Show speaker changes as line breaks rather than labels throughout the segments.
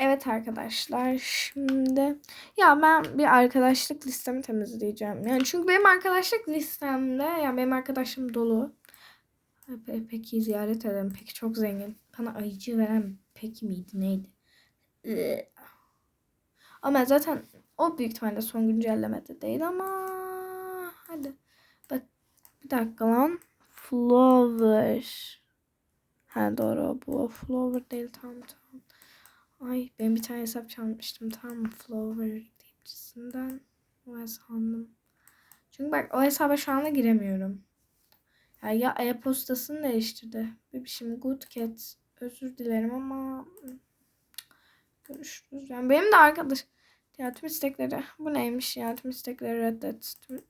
Evet arkadaşlar şimdi ya ben bir arkadaşlık listemi temizleyeceğim. Yani çünkü benim arkadaşlık listemde yani benim arkadaşım dolu. Pe- Peki ziyaret ederim. Peki çok zengin. Bana ayıcı veren Peki miydi neydi? Iı. Ama zaten o büyük ihtimalle son güncellemede değil ama hadi. Bak bir dakika lan. Flower. Ha doğru bu Flower değil tamam tamam. Ay ben bir tane hesap çalmıştım tamam mı? Flower diyicisinden. O hesabım. Çünkü bak o hesaba şu anda giremiyorum. Ya, ya e-postasını değiştirdi. Bebişim good cat. Özür dilerim ama görüşürüz. Yani benim de arkadaş ya tüm istekleri bu neymiş ya tüm istekleri reddet. Tüm...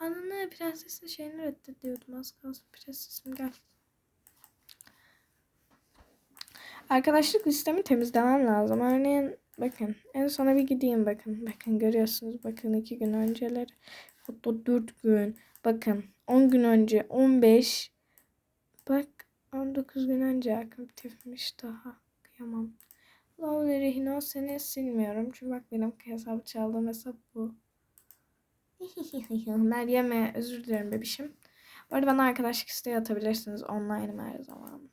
Ananı prensesin şeyini reddediyordum az kalsın prensesim gel. Arkadaşlık listemi temizlemem lazım. Örneğin bakın en sona bir gideyim bakın. Bakın görüyorsunuz bakın iki gün önceleri. Hatta dört gün. Bakın 10 gün önce 15 bak 19 gün önce aktifmiş daha. Kıyamam. Lovely Rehino seni silmiyorum. Çünkü bak benim hesabı çaldığım hesap bu. Meryem'e özür dilerim bebişim. Bu arada bana arkadaşlık isteği atabilirsiniz. Online'ım her zaman.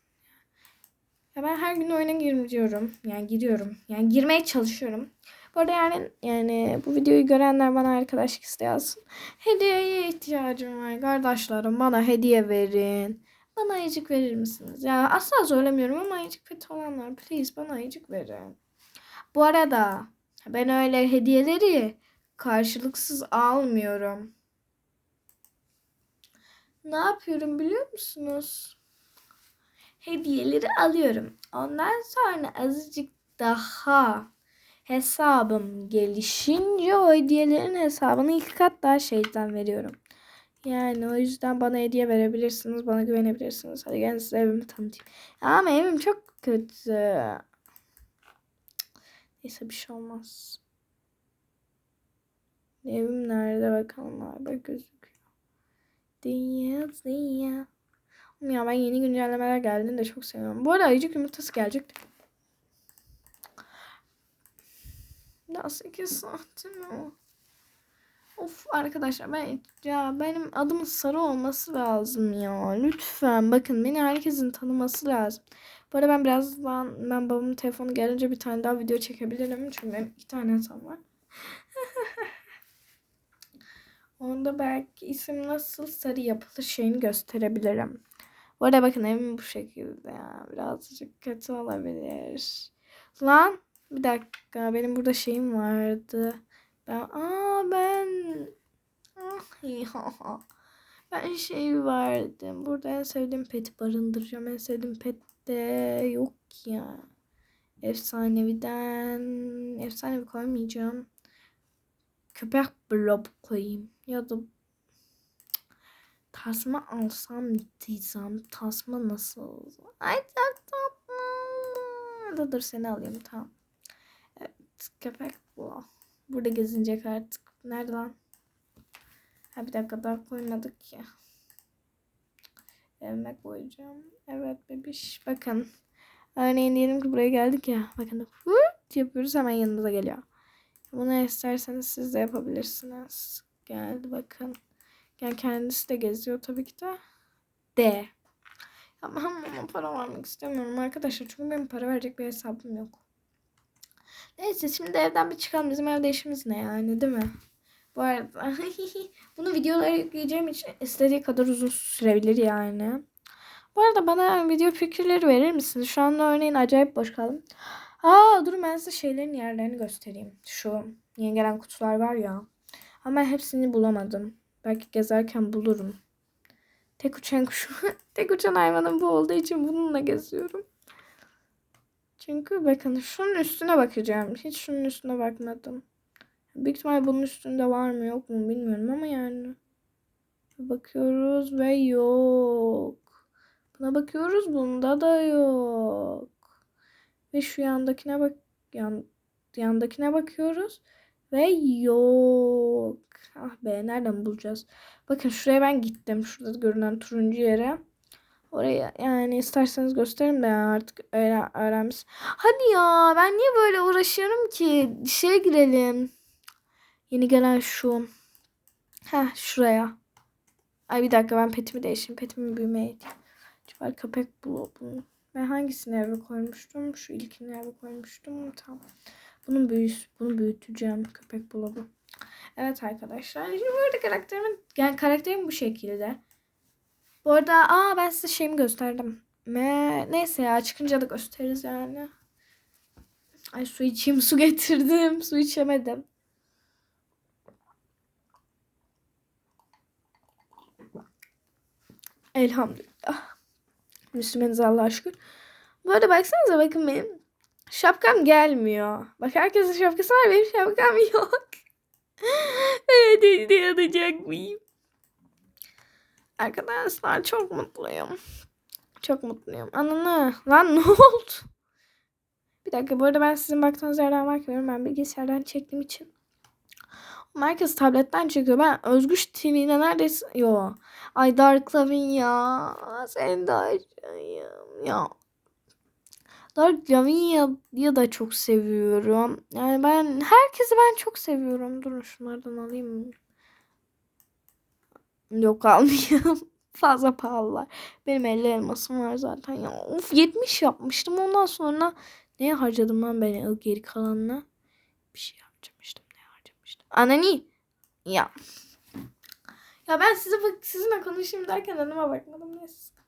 Ya ben her gün oyuna giriyorum. Yani giriyorum. Yani girmeye çalışıyorum. Bu arada yani yani bu videoyu görenler bana arkadaşlık isteği alsın. Hediyeye ihtiyacım var kardeşlerim. Bana hediye verin. Bana ayıcık verir misiniz? Ya asla söylemiyorum ama ayıcık kötü olanlar please bana ayıcık verin. Bu arada ben öyle hediyeleri karşılıksız almıyorum. Ne yapıyorum biliyor musunuz? Hediyeleri alıyorum. Ondan sonra azıcık daha hesabım gelişince o hediyelerin hesabını iki kat daha şeyden veriyorum. Yani o yüzden bana hediye verebilirsiniz. Bana güvenebilirsiniz. Hadi gelin size evimi tanıtayım. Ama evim çok kötü. Neyse bir şey olmaz. Evim nerede bakalım abi gözüküyor. Dünya dünya. Ya ben yeni güncellemeler geldiğini de çok seviyorum. Bu arada ayıcık yumurtası gelecek. Nasıl iki saati mi o? Of arkadaşlar ben ya benim adımın sarı olması lazım ya. Lütfen bakın beni herkesin tanıması lazım. Bu arada ben birazdan ben babamın telefonu gelince bir tane daha video çekebilirim. Çünkü benim iki tane hesabım var. Onda belki isim nasıl sarı yapılır şeyini gösterebilirim. Bu arada bakın evim bu şekilde ya. Birazcık kötü olabilir. Lan bir dakika benim burada şeyim vardı. Ben aa ben. Ben şey vardı. Burada en sevdiğim peti barındıracağım. En sevdiğim pet de yok ya. Efsaneviden efsanevi koymayacağım. Köpek blob koyayım. Ya da tasma alsam diyeceğim. Tasma nasıl? Ay çok tatlı. Dur dur seni alayım tamam. Evet köpek bu. Burada gezinecek artık. Nerede lan? Ha bir dakika daha koymadık ya. Evime koyacağım. Evet bebiş. Bakın. Örneğin diyelim ki buraya geldik ya. Bakın. Hırt yapıyoruz hemen yanımıza geliyor. Bunu isterseniz siz de yapabilirsiniz. Geldi bakın. Yani kendisi de geziyor tabii ki de. De. Ama ama para vermek istemiyorum arkadaşlar. Çünkü benim para verecek bir hesabım yok. Neyse şimdi evden bir çıkalım. Bizim evde işimiz ne yani değil mi? Bu arada bunu videolara yükleyeceğim için istediği kadar uzun sürebilir yani. Bu arada bana video fikirleri verir misiniz? Şu anda örneğin acayip boş kaldım. Aa durun ben size şeylerin yerlerini göstereyim. Şu yeni gelen kutular var ya. Ama hepsini bulamadım. Belki gezerken bulurum. Tek uçan kuşu. Tek uçan hayvanım bu olduğu için bununla geziyorum. Çünkü bakın şunun üstüne bakacağım. Hiç şunun üstüne bakmadım. Büyük ihtimal bunun üstünde var mı yok mu bilmiyorum ama yani. Bakıyoruz ve yok. Buna bakıyoruz bunda da yok. Ve şu yandakine bak yan, yandakine bakıyoruz ve yok. Ah be nereden bulacağız? Bakın şuraya ben gittim. Şurada görünen turuncu yere. Oraya yani isterseniz gösteririm de artık öğren öğrenmiş. Hadi ya ben niye böyle uğraşıyorum ki? Şeye girelim. Yeni gelen şu. Heh şuraya. Ay bir dakika ben petimi değiştireyim. Petimi büyümeye var. Köpek bulu. Bunu. Ben hangisini eve koymuştum? Şu ilkini eve koymuştum. Tamam. Bunun büyüs, bunu büyüteceğim. Köpek bulu Evet arkadaşlar. Şimdi burada karakterimin yani karakterim bu şekilde. Bu arada aa ben size şeyimi gösterdim. Me neyse ya çıkınca da gösteririz yani. Ay su içeyim su getirdim. Su içemedim. Elhamdülillah. Müslümanız Allah'a şükür. Bu arada baksanıza bakın benim şapkam gelmiyor. Bak herkesin şapkası var benim şapkam yok. evet hediye alacak mıyım? Arkadaşlar çok mutluyum. Çok mutluyum. Ananı. Lan ne oldu? Bir dakika bu arada ben sizin baktığınız yerden bakmıyorum. Ben bilgisayardan çektiğim için. Herkes tabletten çekiyor. Ben Özgüç TV'de neredeyse... Yo. Ay Dark Lavin ya. Sen de aşığım ya. Dark Lavinia'yı da çok seviyorum. Yani ben herkesi ben çok seviyorum. Durun şunlardan alayım. Yok almayayım. Fazla pahalılar. Benim 50 elmasım var zaten ya. Of 70 yapmıştım. Ondan sonra neye harcadım ben geri kalanına? Bir şey harcamıştım. Ne harcamıştım? Anani. Ya. Ya ben size bak sizinle konuşayım derken önüme bakmadım. Neyse.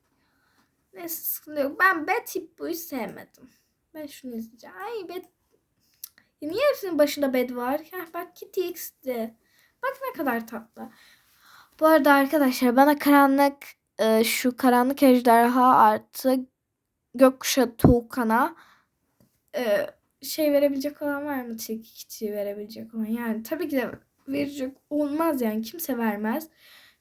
Neyse sıkıntı yok. Ben Betty Boy'u sevmedim. Ben şunu izleyeceğim. Ay Bet... Ya niye hepsinin başında bed var? Heh, bak Kitty X'ti. Bak ne kadar tatlı. Bu arada arkadaşlar bana karanlık e, şu karanlık ejderha artı gökkuşağı Tuğkan'a e, şey verebilecek olan var mı? Tilki verebilecek olan. Yani tabii ki de verecek olmaz yani kimse vermez.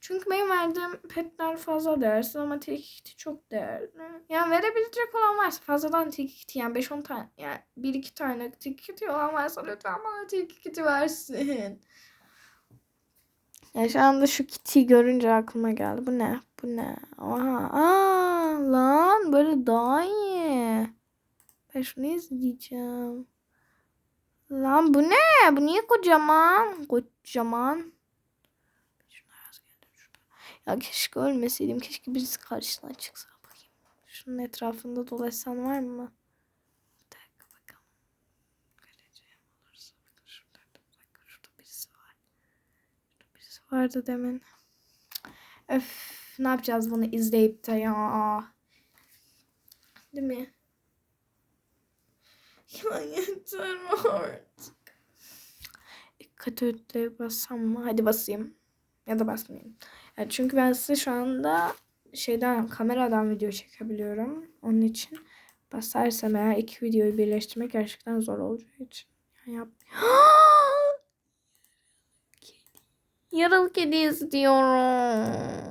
Çünkü benim verdiğim petler fazla değersiz ama tilki çok değerli. Yani verebilecek olan varsa fazladan tilki yani 5-10 tane yani 1-2 tane tilki olan varsa lütfen bana tilki versin. Ya şu anda şu kiti görünce aklıma geldi. Bu ne? Bu ne? Oha. Aa, lan böyle daha iyi. Ben şunu izleyeceğim. Lan bu ne? Bu niye kocaman? Kocaman. Ya keşke ölmeseydim. Keşke birisi karşısına çıksa. Bakayım. Şunun etrafında dolaşsan var mı? Bir dakika bakalım. Vardı demin. Öf ne yapacağız bunu izleyip de ya. Değil mi? Ya yeter artık. Ödeye bassam mı? Hadi basayım. Ya da basmayayım. Yani çünkü ben size şu anda şeyden kameradan video çekebiliyorum. Onun için basarsam eğer iki videoyu birleştirmek gerçekten zor olacağı için. Yani yap. Yaralı kedi izliyorum.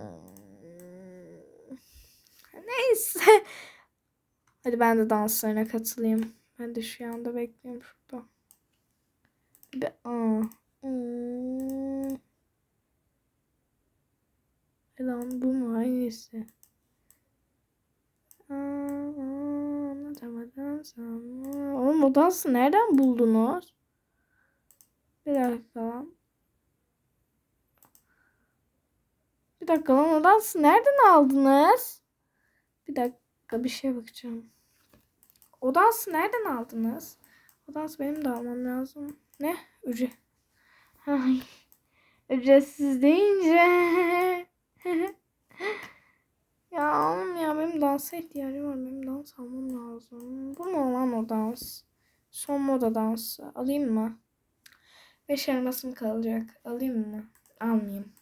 Neyse. Hadi ben de danslarına katılayım. Ben de şu anda bekliyorum şurada. Bir, aa. Hmm. Lan bu mu hangisi? Anlatamadım sana. Oğlum o nereden buldunuz? Bir dakika lan. Bir dakika lan o nereden aldınız? Bir dakika bir şeye bakacağım. O nereden aldınız? O benim de almam lazım. Ne? Ücret. Ücretsiz deyince. ya oğlum ya benim dansa ihtiyacım var. Benim dans almam lazım. Bu mu lan o dans? Son moda dansı. Alayım mı? Beş elmasım kalacak. Alayım mı? Almayayım.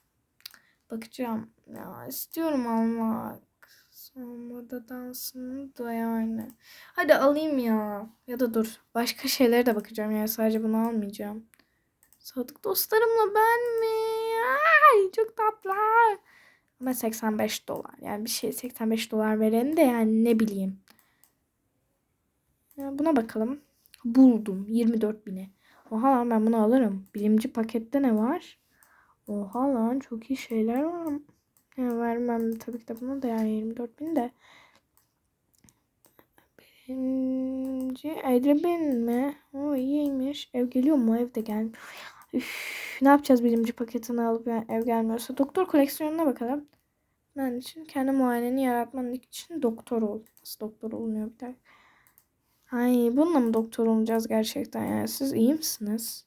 Bakacağım. Ya istiyorum almak. Son moda dansını da yani. Hadi alayım ya. Ya da dur. Başka şeylere de bakacağım. Yani sadece bunu almayacağım. Sadık dostlarımla ben mi? Ay çok tatlılar. Ama 85 dolar. Yani bir şey 85 dolar veren de yani ne bileyim. Buna bakalım. Buldum. 24 bine. Oha lan ben bunu alırım. Bilimci pakette ne var? Oha lan çok iyi şeyler var. Ya vermem tabii ki de bunu da yani 24 bin de. Birinci 50 bin mi? O iyiymiş. Ev geliyor mu? Ev de gelmiyor. Üf, ne yapacağız birinci paketini alıp yani ev gelmiyorsa? Doktor koleksiyonuna bakalım. Ben için kendi muayeneni yaratman için doktor ol. Nasıl doktor olunuyor bir dakika. Ay bununla mı doktor olacağız gerçekten yani? Siz iyi misiniz?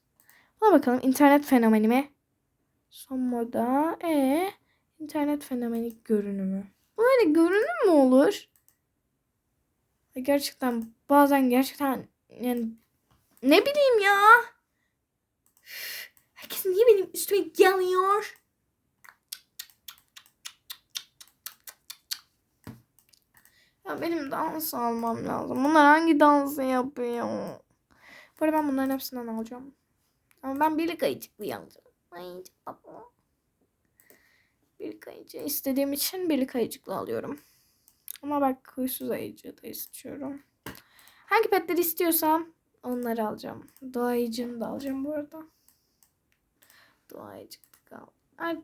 Buna bakalım internet fenomeni mi? Son moda. E internet fenomeni görünümü. Böyle görünüm mü olur? Gerçekten bazen gerçekten yani ne bileyim ya. Herkes niye benim üstüme geliyor? Ya benim dans almam lazım. Bunlar hangi dansı yapıyor? Bu arada ben bunların hepsinden alacağım. Ama ben birlik ayıcıklı alacağım. Ay çok tatlı. Birlik ayıcı istediğim için birlik ayıcıklı alıyorum. Ama bak huysuz ayıcı da istiyorum. Hangi petleri istiyorsam onları alacağım. Doğa ayıcını da alacağım bu arada. Doğa ayıcıklı kal. Ay.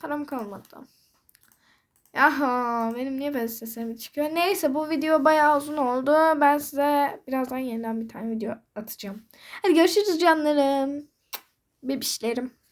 Param kalmadı. Aha benim niye böyle sesim çıkıyor? Neyse bu video bayağı uzun oldu. Ben size birazdan yeniden bir tane video atacağım. Hadi görüşürüz canlarım. Bebişlerim.